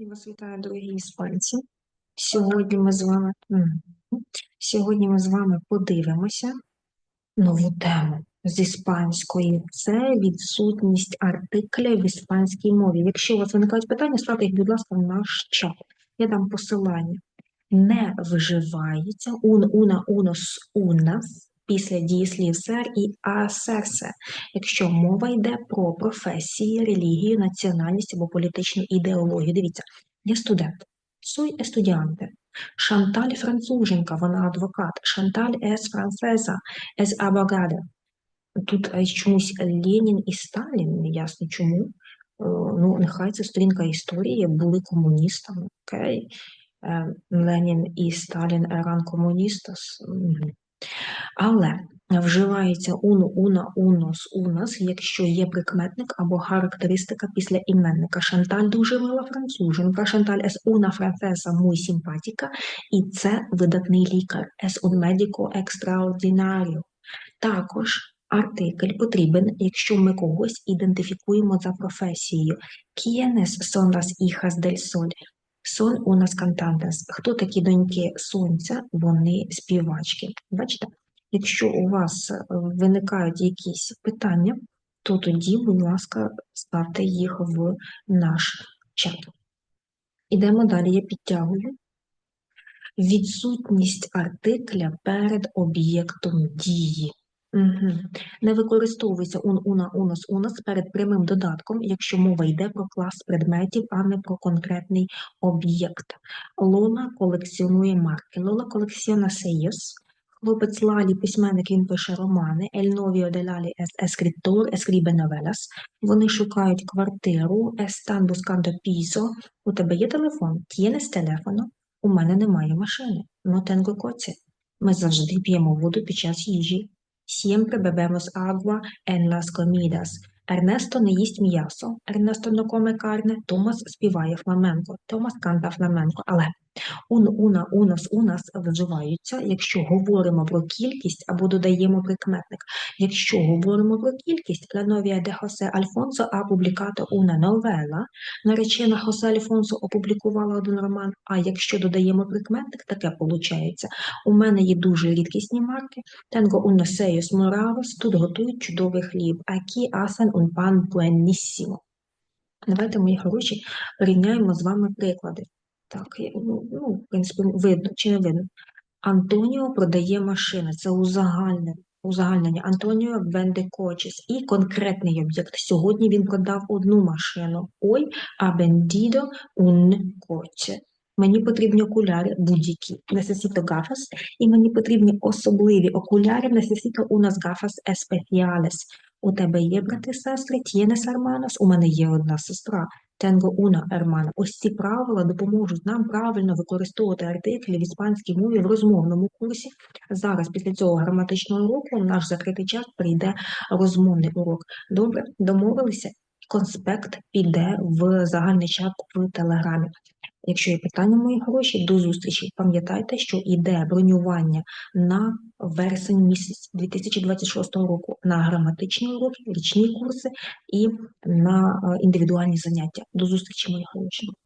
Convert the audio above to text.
Я вас вітаю, дорогі іспанці. Сьогодні ми з вами сьогодні ми з вами подивимося нову тему з іспанської. Це відсутність артикля в іспанській мові. Якщо у вас виникають питання, ставте їх, будь ласка, в наш чат. Я дам посилання. Не вживається un, una, unos, unas після дієслів ser і асерсе, якщо мова йде про професії, релігію, національність або політичну ідеологію. Дивіться, я студент, soy estudiante. Шанталь француженка, вона адвокат. Шанталь es francesa, es abogada. Тут е, чомусь Ленін і Сталін, неясно чому. Е, Ну, нехай це сторінка історії, були комуністами, окей. Е, Ленін і Сталін еран комуністас. Але вживається уну, уна, унос, унас, якщо є прикметник або характеристика після іменника. Шанталь дуже мила француженка, Шанталь es una francesa muy simpática, і це видатний лікар, es un médico extraordinario. Також артикль потрібен, якщо ми когось ідентифікуємо за професією. ¿Quiénes son las hijas del sol? Son unas cantantes. Хто такі доньки сонця? Вони співачки. Бачите? Якщо у вас е, виникають якісь питання, то тоді, будь ласка, ставте їх в наш чат. Ідемо далі, я підтягую. Відсутність артикля перед об'єктом дії. Угу. Не використовується un, una, unus, unus перед прямим додатком, якщо мова йде про клас предметів, а не про конкретний об'єкт. Лола колекціонує марки. Лола колекціона сейос. Хлопець Лалі, письменник, він пише романи. El novio de Lali es escritor, escribe. Вони шукають квартиру. Están buscando piso. У тебе є телефон? Tienes teléfono? У мене немає машини. No tengo coche. Ми завжди п'ємо воду під час їжі. Siempre bebemos agua en las comidas. Ернесто не їсть м'ясо. Ернесто не коме карне. Томас співає фламенко. Томас канта фламенко. Але ун, уна, унос, унас вживаються, якщо говоримо про кількість або додаємо прикметник. Якщо говоримо про кількість, la novia de José Alfonso ha publicato una наречена Хосе Альфонсо опублікувала один роман, а якщо додаємо прикметник, таке получається. У мене є дуже рідкісні марки. Tengo unos sellos morados, тут готують чудовий хліб. Aquí hacen un pan buenísimo. Давайте, мої хороші, порівняємо з вами приклади. Так, ну, ну, в принципі, видно чи не видно. Антоніо продає машини. Це узагальнення. Узагальнення. Антоніо венде кочес. І конкретний об'єкт. Сьогодні він продав одну машину. Ой, а vendido un coche. Мені потрібні окуляри будь-які. Necesito gafas. І мені потрібні особливі окуляри. Necesito unas gafas especiales. У тебе є брати сестри? Tienes hermanos? У мене є одна сестра. Tengo уна ермана. Ось ці правила допоможуть нам правильно використовувати артиклі в іспанській мові в розмовному курсі. Зараз, після цього граматичного уроку, в наш закритий час прийде розмовний урок. Добре, домовилися? Конспект піде в загальний чат в Телеграмі. Якщо є питання, мої гроші, до зустрічі. Пам'ятайте, що йде бронювання на вересень місяць 2026 року на граматичні уроки, річні курси і на е, індивідуальні заняття. До зустрічі, мої хороші.